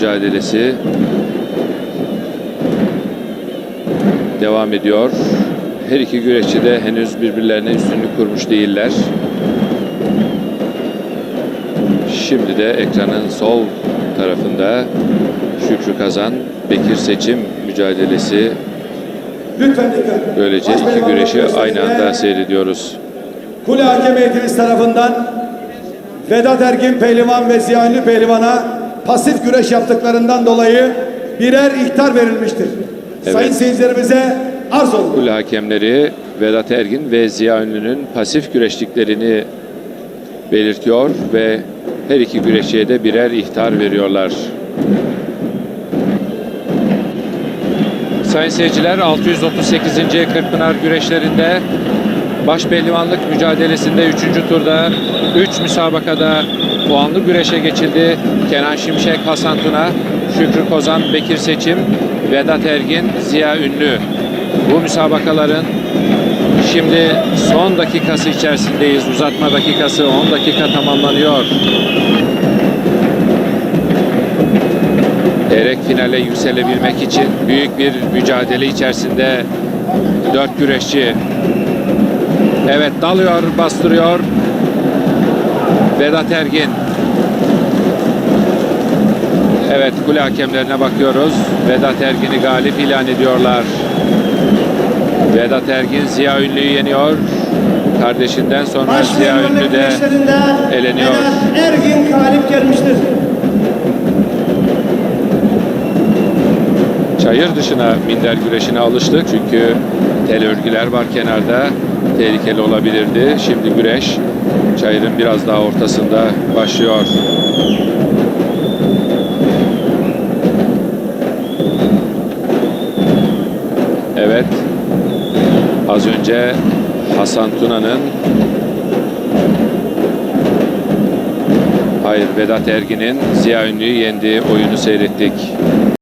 mücadelesi devam ediyor. Her iki güreşçi de henüz birbirlerine üstünlük kurmuş değiller. Şimdi de ekranın sol tarafında Şükrü Kazan, Bekir Seçim mücadelesi. Böylece iki güreşi aynı anda seyrediyoruz. Kule Hakem Heyetiniz tarafından Vedat Ergin Pehlivan ve Ziya Ünlü Pehlivan'a pasif güreş yaptıklarından dolayı birer ihtar verilmiştir. Evet. Sayın seyircilerimize arz olunur. Kule hakemleri Vedat Ergin ve Ziya Ünlü'nün pasif güreştiklerini belirtiyor ve her iki güreşçiye de birer ihtar veriyorlar. Sayın seyirciler 638. Kırkpınar güreşlerinde baş pehlivanlık mücadelesinde 3. turda 3 müsabakada puanlı güreşe geçildi. Kenan Şimşek, Hasan Tuna, Şükrü Kozan, Bekir Seçim, Vedat Ergin, Ziya Ünlü. Bu müsabakaların şimdi son dakikası içerisindeyiz. Uzatma dakikası 10 dakika tamamlanıyor. Erek finale yükselebilmek için büyük bir mücadele içerisinde dört güreşçi. Evet dalıyor, bastırıyor. Vedat Ergin. Evet kule hakemlerine bakıyoruz. Vedat Ergin'i galip ilan ediyorlar. Vedat Ergin Ziya Ünlü'yü yeniyor. Kardeşinden sonra Ziya Ünlü de eleniyor. Vedat Ergin galip gelmiştir. Çayır dışına minder güreşine alıştık çünkü tel örgüler var kenarda. Tehlikeli olabilirdi. Şimdi güreş çayırın biraz daha ortasında başlıyor. Evet. Az önce Hasan Tuna'nın Hayır Vedat Ergin'in Ziya Ünlü'yü yendiği oyunu seyrettik.